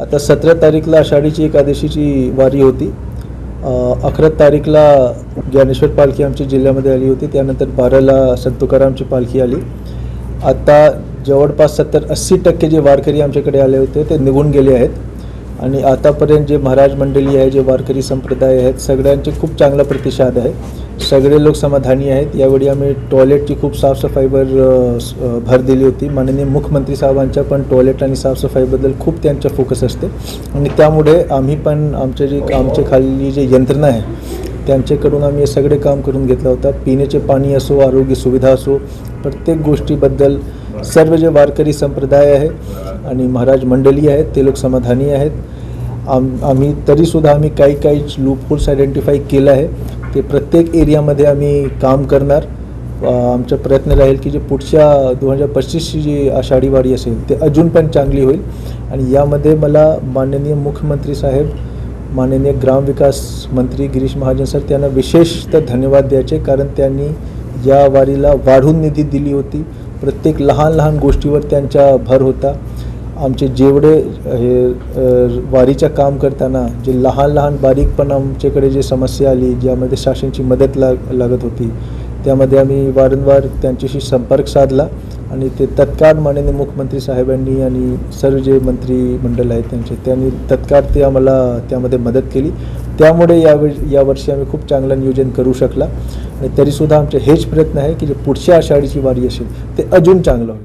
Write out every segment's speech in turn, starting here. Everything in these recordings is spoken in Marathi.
आता सतरा तारीखला आषाढीची एकादशीची वारी होती. अकरा तारीखला ज्ञानेश्वर पालखी आमची जिल्ह्यामध्ये आली होती. त्यानंतर बाराला संत तुकारामची पालखी आली. आता जवळपास सत्तर अस्सी टक्के जे वारकरी आमच्याकडे आले होते ते निघून गेले आहेत. आणि आतापर्यंत जे महाराज मंडळी आहे जे वारकरी संप्रदाय आहेत सगळ्यांचे खूप चांगला प्रतिसाद आहे. सगळे लोक समाधानी आहेत. यावेळी आम्ही टॉयलेटची खूप साफसफाईवर भर दिली होती. माननीय मुख्यमंत्री साहेबांच्या पण टॉयलेट आणि साफसफाईबद्दल खूप त्यांचा फोकस असते. आणि त्यामुळे आम्ही पण आमचे जे आमच्या खाली जे यंत्रणा आहे त्यांच्याकडून आम्ही हे सगळे काम करून घेतलं होतं. पिण्याचे पाणी असो आरोग्य सुविधा असो प्रत्येक गोष्टीबद्दल सर्व जे वारकरी संप्रदाय आहे आणि महाराज मंडळी आहेत ते लोक समाधानी आहेत. आम आम्ही तरीसुद्धा आम्ही काही काही लूपहोल्स आयडेंटिफाय केलं आहे. ते प्रत्येक एरियामध्ये आम्ही काम करणार. आमचा प्रयत्न राहील की जे पुढच्या दोन हजार पस्तीसची जी आषाढी वारी असेल ते अजून पण चांगली होईल. आणि यामध्ये मला माननीय मुख्यमंत्री साहेब माननीय ग्रामविकास मंत्री गिरीश महाजन सर त्यांना विशेषतः धन्यवाद द्यायचे कारण त्यांनी या वारीला वाढून निधी दिली होती. प्रत्येक लहान लहान गोष्टीवर त्यांचा भर होता. आमचे जेवढे हे वारीच्या वारीचं काम करताना जे लहान लहान बारीक पण आमच्याकडे जे समस्या आली ज्यामध्ये शासनची मदत लाग लागत होती त्यामध्ये आम्ही वारंवार त्यांच्याशी संपर्क साधला आणि ते तत्काळ माननीय मुख्यमंत्री साहेबांनी आणि सर्व जे मंत्रिमंडळ आहेत त्यांचे त्यांनी तत्काळ ते आम्हाला त्यामध्ये मदत केली. त्यामुळे यावेळी यावर्षी आम्ही खूप चांगलं नियोजन करू शकला. आणि तरीसुद्धा आमचे हेच प्रयत्न आहे की जे पुढच्या आषाढीची वारी असेल ते अजून चांगलं होईल.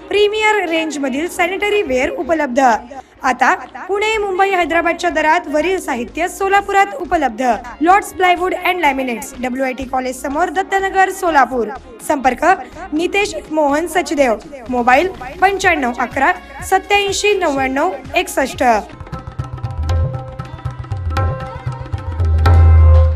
प्रीमियर रेंजमधील सॅनिटरी वेअर उपलब्ध. आता पुणे मुंबई हैदराबादच्या दरात वरील साहित्य सोलापुरात उपलब्ध. Lord's plywood and laminates W I T college समोर दत्तनगर सोलापूर. संपर्क नितेश मोहन सचदेव. मोबाईल पंच्याण्णव अकरा सत्याऐंशी नव्याण्णव एकसष्ट.